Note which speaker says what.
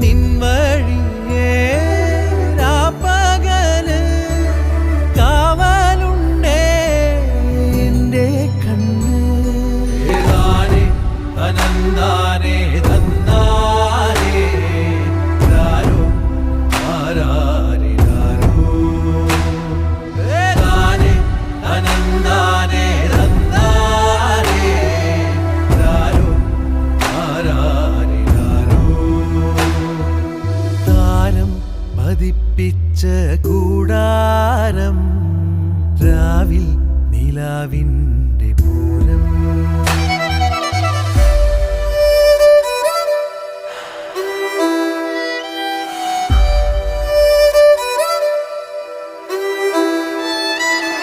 Speaker 1: me താരം പതിപ്പിച്ച കൂടാരം രാവിൽ നിലാവിൻ